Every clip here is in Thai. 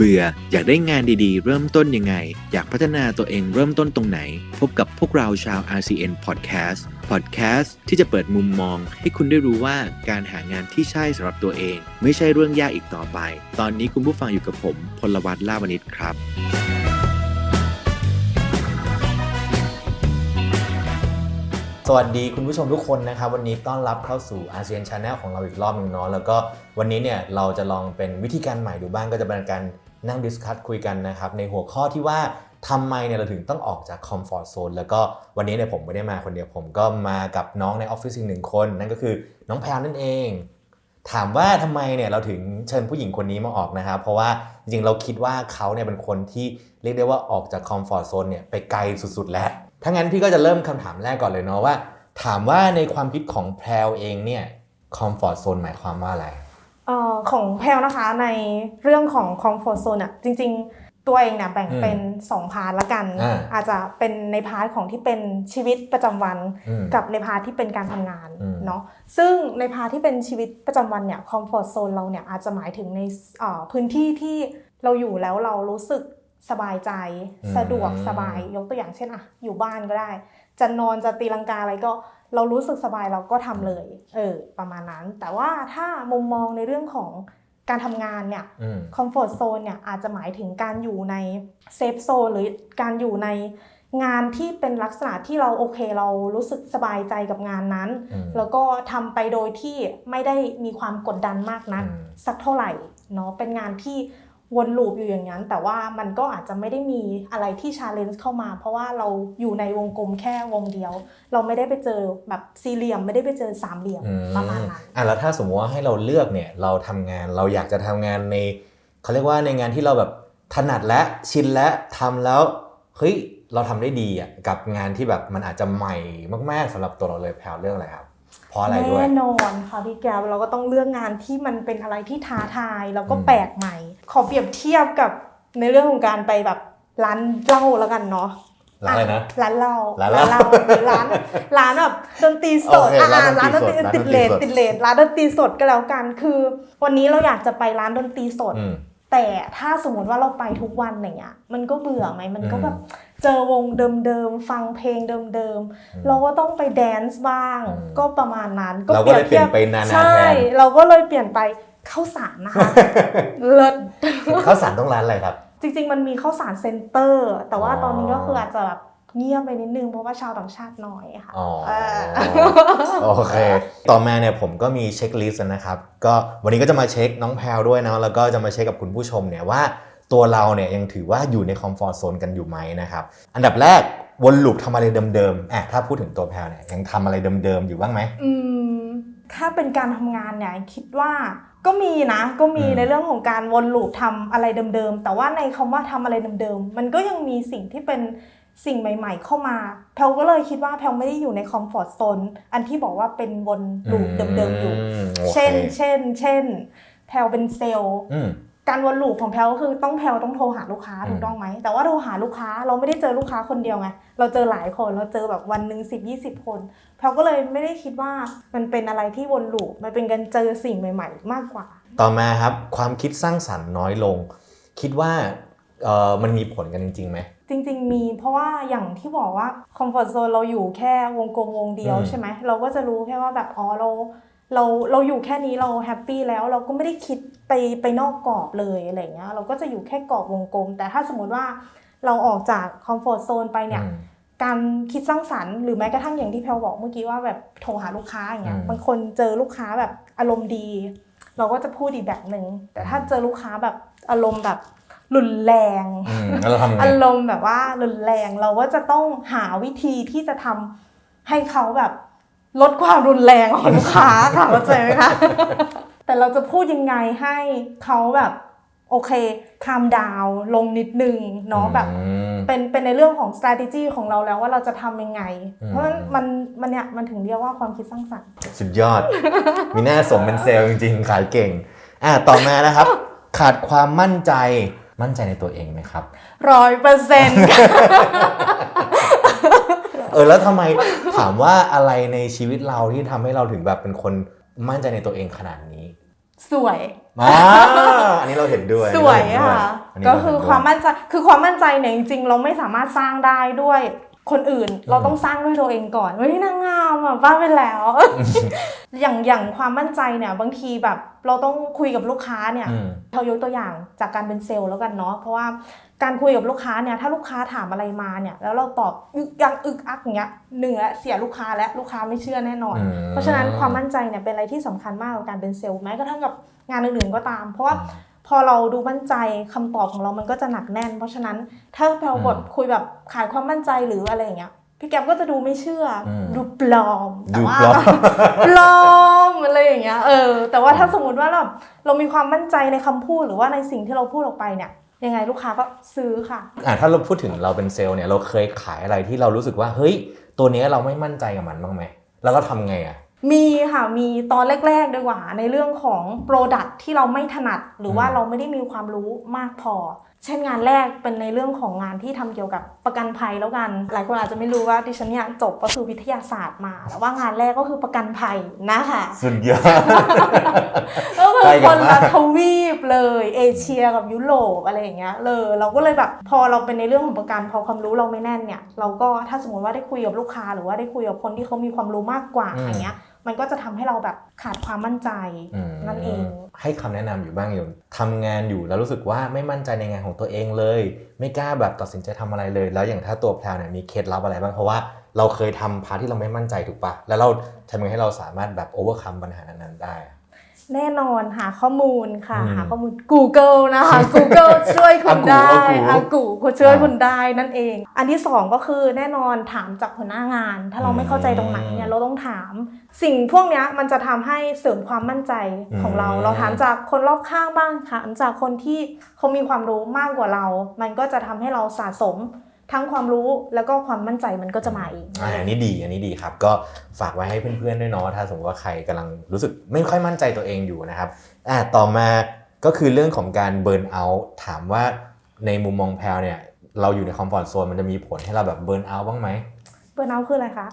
เบื่อ อยากได้งานดีๆ เริ่มต้นยังไง อยากพัฒนาตัวเองเริ่มต้นตรงไหน พบกับพวกเราชาว RCN Podcast Podcast ที่จะเปิดมุมมอง ให้คุณได้รู้ว่าการหางานที่ใช่สำหรับตัวเอง ไม่ใช่เรื่องยากอีกต่อไป ตอนนี้คุณผู้ฟังอยู่กับผมพลวัตล่าวณิชครับสวัสดีคุณผู้ชมทุกคนนะครับ วันนี้ต้อนรับเข้าสู่อาเซียนชาแนลของเราอีกรอบหนึ่งเนาะแล้วก็วันนี้เนี่ยเราจะลองเป็นวิธีการใหม่ดูบ้างก็จะเป็นการ นั่งดิสคัตคุยกันนะครับในหัวข้อที่ว่าทำไมเนี่ยเราถึงต้องออกจากคอมฟอร์ทโซนแล้วก็วันนี้เนี่ยผมไม่ได้มาคนเดียวผมก็มากับน้องในออฟฟิศอีกหนึ่งคน นั่นก็คือน้องแพลนั่นเอง ถามว่าทำไมเนี่ยเราถึงเชิญผู้หญิงคนนี้มาออกนะครับเพราะว่าจริงๆเราคิดว่าเขาเนี่ยเป็นคนที่เรียกได้ว่าออกจากคอมฟอร์ทโซนเนี่ยไปไกลสุดๆแล้วถ้างั้นพี่ก็จะเริ่มคำถามแรกก่อนเลยเนาะว่า ถามว่าในความคิดของแพรวเองเนี่ยคอมฟอร์ทโซนหมายความว่าอะไร อ่อของแพลนะคะในเรื่องของ comfort zone อะจริง ๆ ตัวเองเนี่ยแบ่งอืมเป็น 2 พาร์ทละกัน อ่าอาจจะเป็นในพาร์ทของที่เป็นชีวิตประจำวัน อืม กับในพาร์ทที่เป็นการทำงานอืม เนาะซึ่งในพาร์ทที่เป็นชีวิตประจำวันเนี่ย comfort zone เราเนี่ยอาจจะหมายถึงในเอ่อพื้นที่ที่เราอยู่แล้วเรารู้สึกสบายใจ สะดวกสบายยกตัวอย่างเช่นอะอยู่บ้านก็ได้ จะนอนจะตีลังกาอะไรก็ เรารู้สึกสบายเราก็ทำเลย เออ ประมาณนั้น แต่ว่าถ้ามุมมองในเรื่องของการทำงานเนี่ยอืมคอมฟอร์ z โซนเนี่ยอาจจะหมายถึงการอยู่ในเซฟโซนหรือการอยู่ในงานที่เป็นลักษณะที่เราโอเคเรารู้สึกสบายใจกับงานนั้นอืมแล้วก็ทำไปโดยที่ไม่ได้มีความกดดันมากนักอืมสักเท่าไหร่เนาะเป็นงานที่ วนลูปอยู่อย่างนั้น แต่ว่ามันก็อาจจะไม่ได้มีอะไรที่ชาเลนจ์เข้ามา เพราะว่าเราอยู่ในวงกลมแค่วงเดียว เราไม่ได้ไปเจอแบบสี่เหลี่ยม ไม่ได้ไปเจอสามเหลี่ยมอืมประมาณนั้นอะแล้วถ้าสมมติว่าให้เราเลือกเนี่ยเราทำงานเราอยากจะทำงานในเขาเรียกว่าในงานที่เราแบบถนัดและชินและทำแล้วเฮ้ยเราทำได้ดีอะกับงานที่แบบมันอาจจะใหม่มาก ๆสำหรับตัวเราเลยแพลวเรื่องอะไรครับ เพราะอะไรด้วยแน่นอนค่ะพี่แก้วเราก็ต้องเลือกงานที่มันเป็นอะไรที่ท้าทายแล้วก็อืมแปลกใหม่ ขอเปรียบเทียบกับในเรื่องของการไปแบบร้านเหล้าแล้วกันเนาะร้านอะไรนะร้านเหล้าร้านเหล้าหรือร้านร้านแบบดนตรีสดโอเคอะร้านร้านดดนนตตรีรีสดติดเลทร้านดนตรีสดติดเลทร้านดนตรีสดก็แล้วกัน คือ วันนี้เราอยากจะไปร้านดนตรีสดอืม แต่ถ้าสมมติว่าเราไปทุกวันอย่างเงี้ยมันก็เบื่อไหมมันก็อืมแบบเจอวงเดิมๆฟังเพลงเดิมอืมๆเราก็ต้องไปแดนซ์บ้างอืมก็ประมาณนั้นเราก็เลยเปลี่ยนไปนานาใช่แทนเราก็เลยเปลี่ยนไปข้าวสารนะคะเลิศข้าวสารต้องร้านอะไรครับ จริง ๆ มันมีข้าวสารเซ็นเตอร์ แต่ว่าอ๋อตอนนี้ก็คืออาจจะแบบ เงียบไปนิดนึงเพราะว่าชาวต่างชาติน้อยค่ะอ๋อเออโอเค ต่อมาเนี่ยผมก็มีเช็คลิสต์นะครับ ก็วันนี้ก็จะมาเช็คน้องแพลวด้วยนะแล้วก็จะมาเช็คกับคุณผู้ชมเนี่ยว่าตัวเราเนี่ยยังถือว่าอยู่ในคอมฟอร์ z โซนกันอยู่ไหมนะครับ อันดับแรกวนลูปทำอะไรเดิมๆอะถ้าพูดถึงตัวแพลวเนี่ยยังทำอะไรเดิมๆอยู่บ้างไหมอืมถ้าเป็นการทำงานเนี่ยคิดว่าก็มีนะก็มีอืมในเรื่องของการวนลูปทำอะไรเดิมๆแต่ว่าในคำว่าทำอะไรเดิมๆมันก็ยังมีสิ่งที่เป็น สิ่งใหม่ ๆ เข้ามา แพลก็เลยคิดว่าแพลไม่ได้อยู่ในคอมฟอร์ z โซนอันที่บอกว่าเป็นวนลูปเดิมๆอยู่มโอคเช่น เช่น เช่น แพลเป็นเซลล์อืมการวนลูปของแพลก็คือต้องแพลต้องโทรหาลูกค้าอืมถูกต้องไหม แต่ว่าโทรหาลูกค้าเราไม่ได้เจอลูกค้าคนเดียวไง เราเจอหลายคนเราเจอแบบวันหนึ่งสิบยี่สิบคนแพลก็เลยไม่ได้คิดว่ามันเป็นอะไรที่วนลูปมันเป็นการเจอสิ่งใหม่ ๆ มากกว่า ต่อมาครับความคิดสร้างสรรค์น้อยลง คิดว่าเออมันมีผลกันจริงๆไหม จริง ๆ มีเพราะว่าอย่างที่บอกว่าคอมฟอร์ z โซนเราอยู่แค่วงกลมวงเดียวอืมใช่ไหมเราก็จะรู้แค่ว่าแบบอ๋อเราเราเราอยู่แค่นี้เราแฮปปี้แล้วเราก็ไม่ได้คิดไปไปนอกกรอบเลยอะไรเงี้ยเราก็จะอยู่แค่กรอบวงกลม แต่ถ้าสมมติว่าเราออกจากคอมฟอร์ z โซนไปเนี่ยอืมการคิดสร้างสรรค์หรือแม้กระทั่งอย่างที่แพลบอกเมื่อกี้ว่าแบบโทรหาลูกค้าอย่างเงี้ยอืมบางคนเจอลูกค้าแบบอารมณ์ดี เราก็จะพูดอีกแบบหนึ่งแต่ถ้าเจอลูกค้าแบบอารมณ์แบบ รุนแรงอืมแล้วเราทำไง อารมณ์แบบว่ารุนแรงเราก็จะต้องหาวิธีที่จะทำให้เขาแบบลดความรุนแรงของลูกค้าค่ะเข้าใจไหมคะ แต่เราจะพูดยังไงให้เขาแบบโอเคคามดาวลงนิดนึงเนาะแบบ อืม เป็นเป็นในเรื่องของ strategy ของเราแล้วว่าเราจะทำยังไง อืม เพราะฉะนั้นมันมันเนี่ยมันถึงเรียกว่าความคิดสร้างสรรค์ สุดยอด มีหน้าสมเป็นเซลล์จริงๆ ขายเก่ง อะต่อมานะครับ ขาดความมั่นใจ มั่นใจในตัวเองไหมครับร้อยเปอร์เซ็นต์เออแล้วทำไมถามว่าอะไรในชีวิตเราที่ทำให้เราถึงแบบเป็นคนมั่นใจในตัวเองขนาดนี้ สวยมาอันนี้เราเห็นด้วยสวยอันนี้เราเห็นด้วยค่ะอนนี้ก็เรคือเห็นด้วยความมั่นใจคือความมั่นใจเนี่ยจริงๆ เราไม่สามารถสร้างได้ด้วยคนอื่นเราต้องสร้างด้วยตัวเองก่อนเฮ้ยนางงามอะบ้าไปแล้ว อย่างอย่างความมั่นใจเนี่ยบางทีแบบ เราต้องคุยกับลูกค้าเนี่ยอืมเรายกตัวอย่างจากการเป็นเซลล์แล้วกันเนาะเพราะว่าการคุยกับลูกค้าเนี่ยถ้าลูกค้าถามอะไรมาเนี่ยแล้วเราตอบอึกยักอึกอักอย่างเงี้ยหนึ่งละเสียลูกค้าและลูกค้าไม่เชื่อแน่นอนอืมเพราะฉะนั้นความมั่นใจเนี่ยเป็นอะไรที่สำคัญมากกับการเป็นเซลล์แม้กระทั่งกับงานอื่นๆก็ตาม เพราะว่าพอเราดูมั่นใจคำตอบของเรามันก็จะหนักแน่น เพราะฉะนั้นถ้าเราบทคุยแบบขายความมั่นใจหรืออะไรอย่างเงี้ย พี่แกมก็จะดูไม่เชื่ออมดูปลอมแต่ดูว่าปลอมปลอมอะไรอย่างเงี้ยเออ แต่ว่าถ้าสมมติว่าเราเรามีความมั่นใจในคำพูดหรือว่าในสิ่งที่เราพูดออกไปเนี่ยยังไงลูกค้าก็ซื้อค่ะอะถ้าเราพูดถึงเราเป็นเซลล์เนี่ยเราเคยขายอะไรที่เรารู้สึกว่าเฮ้ย ตัวเนี้ยเราไม่มั่นใจกับมันบ้างไหมแล้วก็ทำไงอะมีค่ะมีตอนแรกๆดีกว่าในเรื่องของโปรดักที่เราไม่ถนัด หรือว่าอืมเราไม่ได้มีความรู้มากพอเช่นงานแรกเป็นในเรื่องของงานที่ทำเกี่ยวกับประกันภัยแล้วกัน หลายคนอาจจะไม่รู้ว่าดิฉันเนี่ยจบก็คือวิทยาศาสตร์มาแต่ว่างานแรกก็คือประกันภัยนะคะสุดยอดก็คืใกล้อกัคนนมาละกทวีปเลยเอเชียกับยุโรปอะไรอย่างเงี้ยเลยเราก็เลยแบบพอเราเป็นในเรื่องของประกันพอความรู้เราไม่แน่นเนี่ยเราก็ถ้าสมมติว่าได้คุยกับลูกค้า หรือว่าได้คุยกับคนที่เขามีความรู้มากกว่าอืมอย่างเงี้ย มันก็จะทำให้เราแบบขาดความมั่นใจอืมนั่นเอง ให้คำแนะนำอยู่บ้างอยู่ทำงานอยู่แล้วรู้สึกว่าไม่มั่นใจในงานของตัวเองเลย ไม่กล้าแบบตัดสินใจทำอะไรเลย แล้วอย่างถ้าตัวแพลวเนี่ยมีเคล็ดลับอะไรบ้างเพราะว่าเราเคยทำพาร์ทที่เราไม่มั่นใจถูกปะแล้วเราทำยังไงให้เราสามารถแบบโอเวอร์คัมปัญหานั้นๆได้อะ แน่นอนหาข้อมูลค่ะอืมหาข้อมูล Google นะคะ Google ช่วยคุณได้อากูอากูอากูคุณช่วยอ่าคุณได้นั่นเอง อันที่สองก็คือแน่นอนถามจากหัวหน้างาน ถ้าเราไม่เข้าใจตรงไหนเนี่ยเราต้องถาม สิ่งพวกเนี้ยมันจะทำให้เสริมความมั่นใจของเราอืมเราถามจากคนรอบข้างบ้างถามจากคนที่เขามีความรู้มากกว่าเรา มันก็จะทำให้เราสะสม ทั้งความรู้แล้วก็ความมั่นใจมันก็จะมาเองอ่าอันนี้ดีอันนี้ดีครับ ก็ฝากไว้ให้เพื่อนๆด้วยเนาะถ้าสมมติว่าใครกำลังรู้สึกไม่ค่อยมั่นใจตัวเองอยู่นะครับอ่าต่อมาก็คือเรื่องของการเบิร์นเอาท์ถามว่าในมุมมองแพลวเนี่ยเราอยู่ในคอมฟอร์ทโซนมันจะมีผลให้เราแบบเบิร์นเอาท์บ้างไหมเบอร์นเอาท์คืออะไรคะ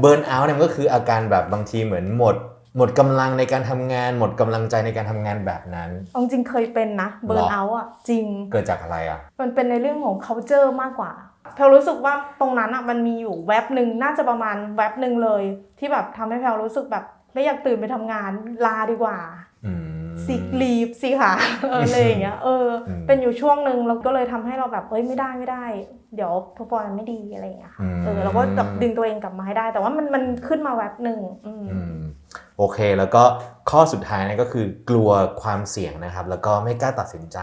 เบิร์นเอาท์เนี่ยมันก็คืออาการแบบบางทีเหมือนหมด หมดกำลังในการทำงาน หมดกำลังใจในการทำงานแบบนั้นเอาจริงๆเคยเป็นนะเบอร์นเอาท์อะจริง เกิดจากอะไรอะ มันเป็นในเรื่องของ culture มากกว่าแพลรู้สึกว่าตรงนั้นอะมันมีอยู่แว็บหนึ่งน่าจะประมาณแว็บหนึ่งเลย ที่แบบทำให้แพลรู้สึกแบบไม่อยากตื่นไปทำงานลาดีกว่า อืมซิกลีฟสิค่ะเอออะไรอย่างเงี้ยเอออมเป็นอยู่ช่วงหนึ่งเราก็เลยทำให้เราแบบเอ้ยไม่ได้ไม่ได้ เดี๋ยวพอปมันไม่ดีอะไรอย่างเงี้ยค่ะอืมเออเราก็แบบดึงตัวเองกลับมาให้ได้ แต่ว่ามันมันขึ้นมาแว็บหนึ่งอืมอืมโอเค แล้วก็ข้อสุดท้ายนั่นก็คือกลัวความเสี่ยงนะครับ แล้วก็ไม่กล้าตัดสินใจ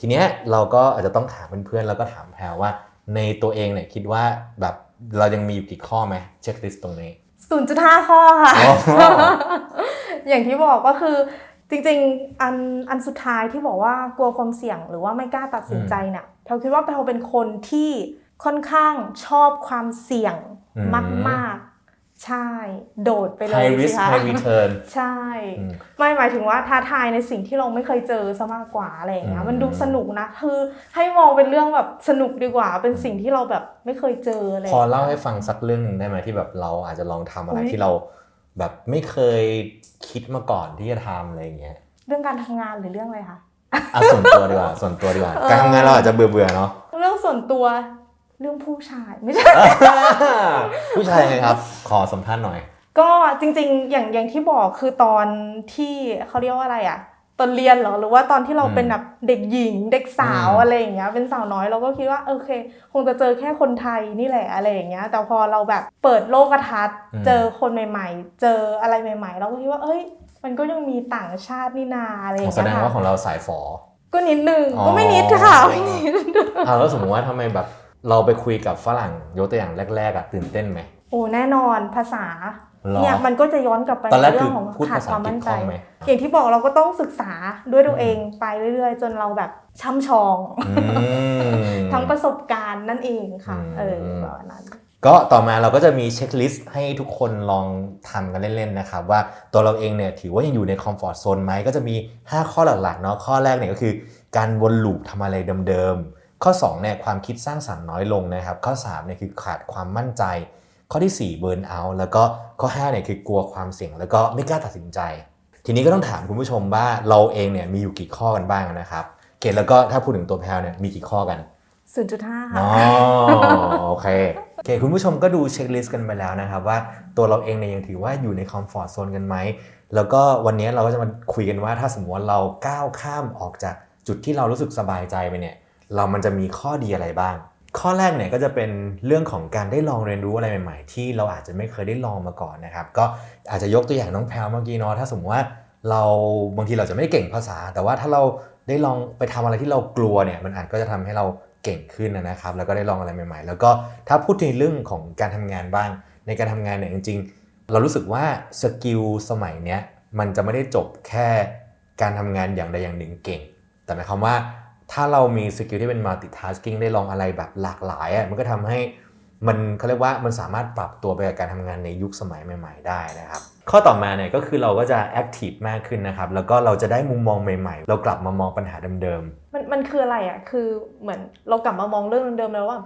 ทีเนี้ยเราก็อาจจะต้องถามเพื่อนๆแล้วก็ถามแพรว่าในตัวเองเนี่ยคิดว่าแบบเรายังมีอยู่กี่ข้อไหมเช็คลิสต์ตรงนี้ศูนย์จุดห้าข้อค่ะอ๋ออย่างที่บอกก็คือ จริงๆ อันอันสุดท้ายที่บอกว่ากลัวความเสี่ยงหรือว่าไม่กล้าตัดสินใจเนี่ยแพลคิดว่าแพลเป็นคนที่ค่อนข้างชอบความเสี่ยงอืมมากๆ ใช่ โดดไปเลย high สิ risk คะ high return ใช่อืมไม่หมายถึงว่าท้าทายในสิ่งที่เราไม่เคยเจอซะมากกว่าอะไรอย่างเงี้ยอืมมันดูสนุกนะคือให้มองเป็นเรื่องแบบสนุกดีกว่า เป็นสิ่งที่เราแบบไม่เคยเจออะไรพอเล่าให้ฟังสักเรื่องหนึ่งได้ไหมที่แบบเราอาจจะลองทำอะไรอุ๊ยที่เรา แบบไม่เคยคิดมาก่อนที่จะทำอะไรอย่างเงี้ยเรื่องการทำงานหรือเรื่องอะไรคะอะส่วนตัวดีกว่าส่วนตัวดีกว่าการทำงานเราอาจจะเบื่อเบื่อๆเนาะเรื่องส่วนตัวเรื่องผู้ชายไม่ใช่ผู้ชายไงครับ ขอสัมภาษณ์หน่อย ก็จริงๆ อย่างอย่างที่บอกคือตอนที่เขาเรียกว่าอะไรอะ ตอนเรียนเหรอหรือว่าตอนที่เราอืมเป็นแบบเด็กหญิงเด็กสาวอืมอะไรอย่างเงี้ยเป็นสาวน้อยเราก็คิดว่าโอเค คงจะเจอแค่คนไทยนี่แหละอะไรอย่างเงี้ยแต่พอเราแบบเปิดโลกทัศน์ เจอคนใหม่ ๆ เจออะไรใหม่ ๆ เราก็คิดว่าเอ้ย มันก็ยังมีต่างชาตินี่นาอะไรอย่างแสเงี้ดยงว่าขค่ะองเราสายฝอก็นิดนึงอ๋อก็ไม่นิดค่ะไม่นิดอ่าแล้วสมมติว่าทำไมแบบเราไปคุยกับฝรั่งยกตัวอย่างแรกๆอะตื่นเต้นไหม โอ้แน่นอนภาษาหรอเนี่ยมันก็จะย้อนกลับไปตอนแรกในคืเรื่อองของพูดขาดภาษาความอังกฤษมั่นคใจล่องไหมอย่างที่บอกเราก็ต้องศึกษาด้วยตัวเองไปเรื่อยๆ จนเราแบบช่ำชองอืมทั้งประสบการณ์นั่นเองค่ะอืมเออแบบนั้นก็ต่อมาเราก็จะมีเช็คลิสต์ให้ทุกคนลองทำกันเล่นๆนะครับว่าตัวเราเองเนี่ยถือว่ายังอยู่ในคอมฟอร์ทโซนไหมก็จะมี 5 ข้อหลักๆเนาะข้อแรกเนี่ยก็คือ การวนลูปทำอะไรเดิมๆข้อ2เนี่ยความคิดสร้างสรรค์น้อยลงนะครับ ข้อ3เนี่ยคือขาดความมั่นใจ ข้อที่ 4 เบิร์นเอาแล้วก็ข้อ5เนี่ยคือกลัวความเสี่ยง แล้วก็ไม่กล้าตัดสินใจ ทีนี้ก็ต้องถามคุณผู้ชมว่าเราเองเนี่ยมีอยู่กี่ข้อกันบ้างนะครับเกตแล้วก็ถ้าพูดถึงตัวแพลวเนี่ยมีกี่ข้อกัน0.5อ๋ค่ะอโอเคโอเคคุณผู้ชมก็ดูเช็คลิสต์กันไปแล้วนะครับว่าตัวเราเองเนี่ยยังถือว่าอยู่ในคอมฟอร์ z โซนกันไหม แล้วก็วันนี้เราก็จะมาคุยกันว่าถ้าสมมติว่าเราก้าวข้ามออกจากจุดที่เรารู้สึกสบายใจไปเนี่ย เรามันจะมีข้อดีอะไรบ้าง ข้อแรกเนี่ยก็จะเป็นเรื่องของการได้ลองเรียนรู้อะไรใหม่ ๆ ที่เราอาจจะไม่เคยได้ลองมาก่อนนะครับ ก็อาจจะยกตัวอย่างน้องแพลวเมื่อกี้เนาะถ้าสมมติว่าเราบางทีเราจะไม่เก่งภาษา แต่ว่าถ้าเราได้ลองไปทำอะไรที่เรากลัวเนี่ยมันอาจก็จะทำให้เราเก่งขึ้นนะครับ แล้วก็ได้ลองอะไรใหม่ ๆ แล้วก็ถ้าพูดถึงเรื่องของการทำงานบ้าง ในการทำงานเนี่ยจริง ๆ เรารู้สึกว่าสกิลสมัยเนี้ยมันจะไม่ได้จบแค่การทำงานอย่างใดอย่างหนึ่งเก่ง แต่หมายความว่า ถ้าเรามีสกิลที่เป็น multitasking ได้ลองอะไรแบบหลากหลายอะมันก็ทำให้มันเขาเรียกว่ามันสามารถปรับตัวไปกับการทำงานในยุคสมัยใหม่ ๆ ได้นะครับ ข้อต่อมาเนี่ยก็คือเราก็จะ active มากขึ้นนะครับ แล้วก็เราจะได้มุมมองใหม่ ๆ เรากลับมามองปัญหาเดิมมันมันคืออะไรอะคือเหมือนเรากลับมามองเรื่องเดิมๆแล้วว่า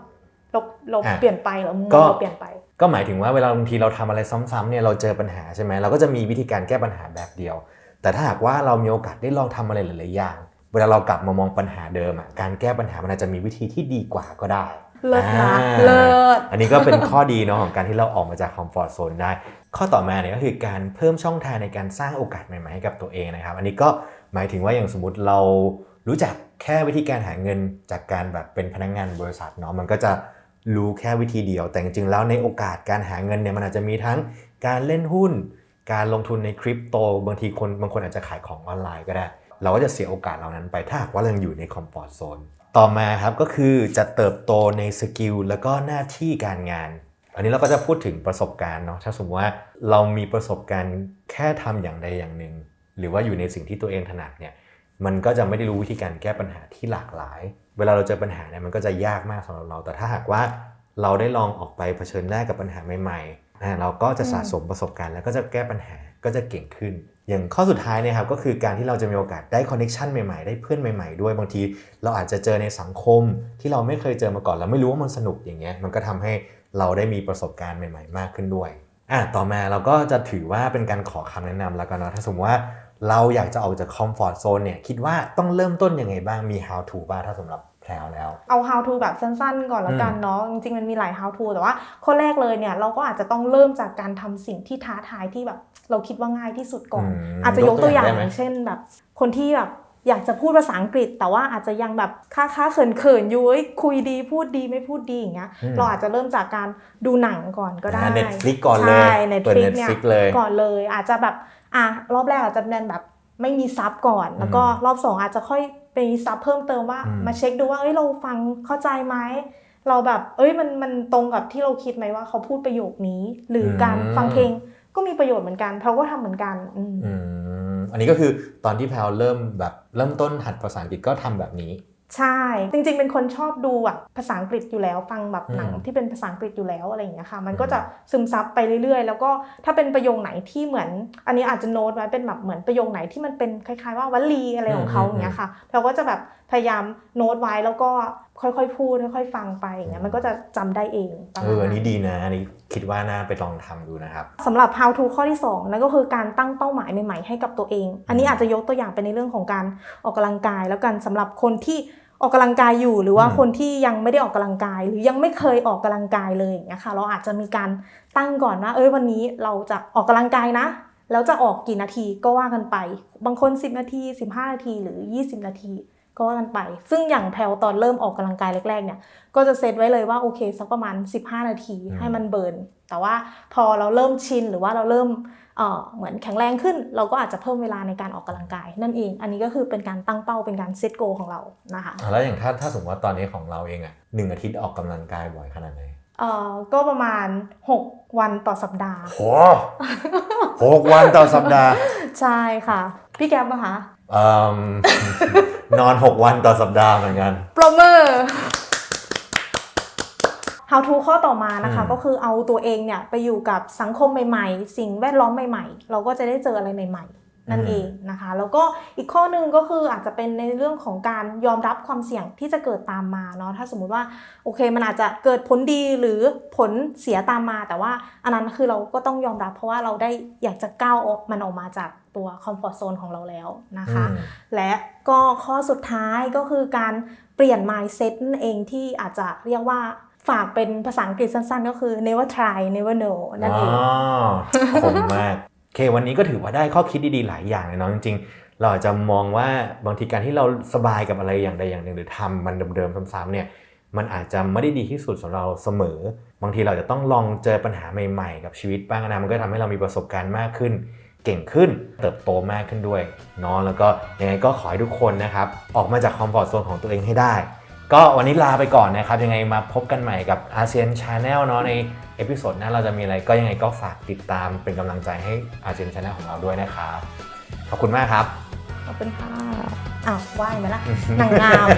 เราเราอะเปลี่ยนไปเหรอมุมมก็องเราเปลี่ยนไปๆก็หมายถึงว่าเวลาบางทีเราทำอะไรซ้ำๆเนี่ยเราเจอปัญหาใช่ไหมเราก็จะมีวิธีการแก้ปัญหาแบบเดียว แต่ถ้าหากว่าเรามีโอกาสได้ลองทำอะไรหลายๆอย่าง เวลาเรากลับมามองปัญหาเดิมอะการแก้ปัญหามันอาจจะมีวิธีที่ดีกว่าก็ได้เลิศนะอ่าเลิศอันนี้ก็เป็นข้อดีเนาะของการที่เราออกมาจากคอมฟอร์ z โซนได้ ข้อต่อมาเนี่ยก็คือการเพิ่มช่องทางในการสร้างโอกาสใหม่ ๆ ให้กับตัวเองนะครับ อันนี้ก็หมายถึงว่าอย่างสมมติเรารู้จักแค่วิธีการหาเงินจากการแบบเป็นพนักงานบริษัทเนาะมันก็จะรู้แค่วิธีเดียว แต่จริงๆแล้วในโอกาสการหาเงินเนี่ยมันอาจจะมีทั้งการเล่นหุ้น การลงทุนในคริปโตบางทีคนบางคนอาจจะขายของออนไลน์ก็ได้ เราก็จะเสียโอกาสเหล่านั้นไปถ้าหากว่าเรายังอยู่ในคอมฟอร์ z โซนต่อมาครับก็คือจะเติบโตในสกิลแล้วก็หน้าที่การงาน อันนี้เราก็จะพูดถึงประสบการณ์เนาะถ้าสมมติว่าเรามีประสบการณ์แค่ทำอย่างใดอย่างหนึ่ง หรือว่าอยู่ในสิ่งที่ตัวเองถนัดเนี่ยมันก็จะไม่ได้รู้วิธีการแก้ปัญหาที่หลากหลาย เวลาเราเจอปัญหาเนี่ยมันก็จะยากมากสำหรับเรา แต่ถ้าหากว่าเราได้ลองออกไปเผชิญหน้ากับปัญหาใหม่ๆเราก็จะสะสมประสบการณ์แล้วก็จะแก้ปัญหาก็จะเก่งขึ้น อย่างข้อสุดท้ายเนยครับก็คือการที่เราจะมีโอกาสได้คอนเน t ชันใหม่ๆ ได้เพื่อนใหม่ ๆ ด้วยบางที เราอาจจะเจอในสังคมที่เราไม่เคยเจอมาก่อนเราไม่รู้ว่ามันสนุกอย่างเงี้ยมันก็ทำให้เราได้มีประสบการณ์ใหม่ ๆ มากขึ้นด้วยอะต่อมาเราก็จะถือว่าเป็นการขอคำแนะนำแล้วกันเนาะถ้าสมมติว่าเราอยากจะออกจากคอมฟอร์ z โซนเนี่ยคิดว่าต้องเริ่มต้นยังไงบ้างมี how to บ้างถ้าสำหรับ แพลวแล้ว เอา how to แบบสั้นๆ ก่อนละกันเนาะ จริงๆ มันมีหลาย how to แต่ว่าข้อแรกเลยเนี่ยเราก็อาจจะต้องเริ่มจากการทำสิ่งที่ท้าทายที่แบบ เราคิดว่าง่ายที่สุดก่อนอืมอาจจะยกตัวอย่างยกตัวอย่างได้ไหมเช่นแบบ คนที่แบบอยากจะพูดภาษาอังกฤษ แต่ว่าอาจจะยังแบบค้าค้าๆเขินเขินๆอยู่เอ้ยคุยดีพูดดีไม่พูดดีอย่างเงี้ยอืมเราอาจจะเริ่มจากการดูหนังก่อนก็ได้เน็ตฟลิกก่อนเลยใช่เปิด Netflix เนี่ย Netflix เลยก่อนเลย อาจจะแบบอะรอบแรกอาจจะเป็นแบบไม่มีซับก่อน แล้วก็รอบสองอาจจะค่อย ไปมีซับเพิ่มเติมว่าอืมมาเช็คดูว่าเอ้ยเราฟังเข้าใจไหมเราแบบ เอ้ยมันมันตรงกับที่เราคิดไหมว่าเขาพูดประโยคนี้ หรือการฟังเพลงก็มีประโยชน์เหมือนกันเพราะก็ทำเหมือนกันอืมอืมอันนี้ก็คือตอนที่แพลวเริ่มแบบเริ่มต้นหัดภาษาอังกฤษก็ทำแบบนี้ ใช่ จริงๆ เป็นคนชอบดูแบบภาษาอังกฤษอยู่แล้ว ฟังแบบหนังอืมที่เป็นภาษาอังกฤษอยู่แล้วอะไรอย่างเงี้ยค่ะ มันอืมก็จะซึมซับไปเรื่อยๆ แล้วก็ถ้าเป็นประโยคไหนที่เหมือน อันนี้อาจจะโน้ตไว้เป็นแบบเหมือนประโยคไหนที่มันเป็นคล้ายๆ ว่าวลีอะไรของเขาอย่างเงี้ยค่ะ เราก็จะแบบพยายามโน้ตไว้แล้วก็ค่อยๆ พูดค่อยๆ ฟังไปอย่างเงี้ยมันก็จะจำได้เองประเอมาณออันนั้นี้นดีนะอันนี้คิดว่าน่าไปลองทำดูนะครับสำหรับ how to ข้อที่2นั่นก็คือการตั้งเป้าหมายใหม่ๆให้กับตัวเอง อันนี้อาจจะยกตัวอย่างเป็นในเรื่องของการออกกำลังกาย แล้วกันสำหรับคนที่ ออกกำลังกายอยู่หรือว่าอืมคนที่ยังไม่ได้ออกกำลังกาย หรือยังไม่เคยออกกำลังกายเลยอย่างเงี้ยค่ะ เราอาจจะมีการตั้งก่อนว่า เอ้ยวันนี้เราจะออกกำลังกายนะแล้วจะออกกี่นาทีก็ว่ากันไป บางคน 10 นาที 15 นาทีหรือ 20 นาทีก็ว่ากันไป ซึ่งอย่างแพลวตอนเริ่มออกกำลังกายแรกๆเนี่ย ก็จะเซตไว้เลยว่าโอเคสักประมาณ 15 นาทีอืมให้มันเบิร์น แต่ว่าพอเราเริ่มชินหรือว่าเราเริ่ม เอ่อเหมือนแข็งแรงขึ้น เราก็อาจจะเพิ่มเวลาในการออกกำลังกาย นั่นเอง อันนี้ก็คือเป็นการตั้งเป้าเป็นการเซตโกของเรานะคะอะแล้วอย่างถ้าถ้าสมมติว่าตอนนี้ของเราเองอะหนึ่งอาทิตย์ออกกำลังกายบ่อยขนาดไหนเอ่อก็ประมาณ 6 วันต่อสัปดาห์โหหกวันต่อสัปดาห์ ใช่ค่ะ พี่แก๊ปนะคะเอิ่มนอน 6 วันต่อสัปดาห์เหมือนกัน โปรเมอร์ How to ข้อต่อมานะคะอืมก็คือเอาตัวเองเนี่ยไปอยู่กับสังคมใหม่ๆ สิ่งแวดล้อมใหม่ๆ เราก็จะได้เจออะไรใหม่ ๆนั่นเองนะคะ แล้วก็อีกข้อหนึ่งก็คืออาจจะเป็นในเรื่องของการยอมรับความเสี่ยงที่จะเกิดตามมาเนาะถ้าสมมุติว่าโอเคมันอาจจะเกิดผลดีหรือผลเสียตามมา แต่ว่าอันนั้นคือเราก็ต้องยอมรับ เพราะว่าเราได้อยากจะก้าวออกมันออกมาจากตัวคอมฟอร์ z โซนของเราแล้วนะคะอืมและก็ข้อสุดท้ายก็คือการเปลี่ยน mindset นั่นเองที่อาจจะเรียกว่า ฝากเป็นภาษาอังกฤษสั้นๆ ก็คือ never try never know นั่นเองคมมากโอเค วันนี้ก็ถือว่าได้ข้อคิดดีๆ หลายอย่างเลยเนาะจริงๆ เราอาจจะมองว่าบางทีการที่เราสบายกับอะไรอย่างใดอย่างหนึ่ง หรือทำมันเดิมๆซ้ำๆเนี่ยมันอาจจะไม่ได้ดีที่สุดสำหรับเราเสมอ บางทีเราจะต้องลองเจอปัญหาใหม่ๆ กับชีวิตบ้างนะมันก็ทำให้เรามีประสบการณ์มากขึ้น เก่งขึ้น เติบโตมากขึ้นด้วยเนาะแล้วก็ยังไงก็ขอให้ทุกคนนะครับออกมาจากคอมฟอร์ทโซนของตัวเองให้ได้ ก็วันนี้ลาไปก่อนนะครับ ยังไงมาพบกันใหม่กับอาเซียนชาแนลเนาะในเอพิโซดหน้าเราจะมีอะไรก็ยังไงก็ฝากติดตามเป็นกำลังใจให้อาเซียนชาแนลของเราด้วยนะครับขอบคุณมากครับ ขอบคุณค่ะอ้าวไหวไหมล่ะนางงาม